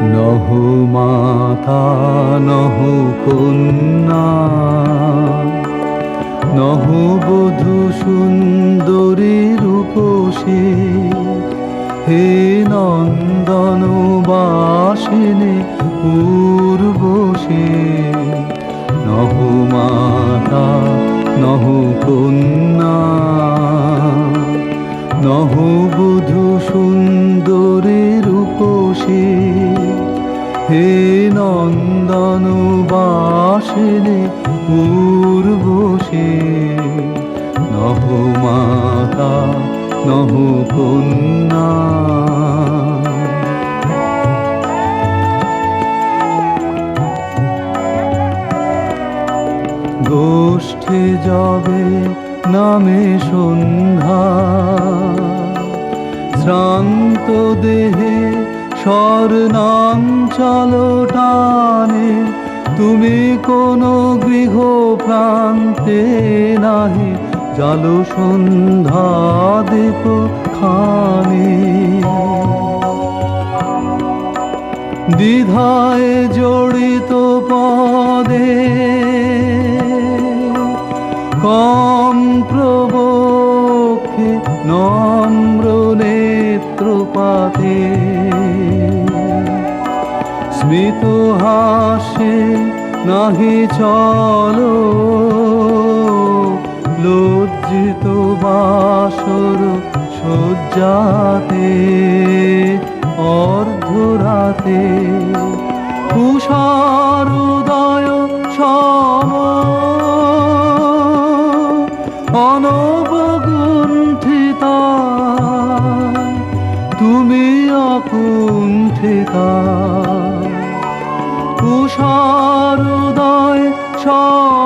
নহু মাতা নহু কন্যা নহু বধূ সুন্দরী রূপসী, হে নন্দন বাসিনী উর্বশী, নহু মাতা নহু কন্যা নহু বধূ সুন্দরী হে নন্দন বাসিনী উর্বশী নহু মাতা নহু কন্যা। গোষ্ঠী যাবে নামে সন্ধ্যা। শ্রান্ত দেহে স্বর্ণাঞ্চল টানে, তুমি কোনো গৃহ প্রান্তে নাহি, জালো সন্ধ্যা দীপ খানে। দ্বিধায় জড়িত পদে কম প্রবক্ষে নম্র নেত্রপাতে স্মিত হাসে নাহি চলো লজ্জিত বাসর সজ্জাতে অর্ধরাতে। তুষার উদয় সম অনবগুণ্ঠিতা তুমি অকুণ্ঠিতা।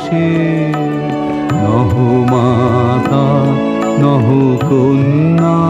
পূর্বশী নহ মাতা নহ কন্যা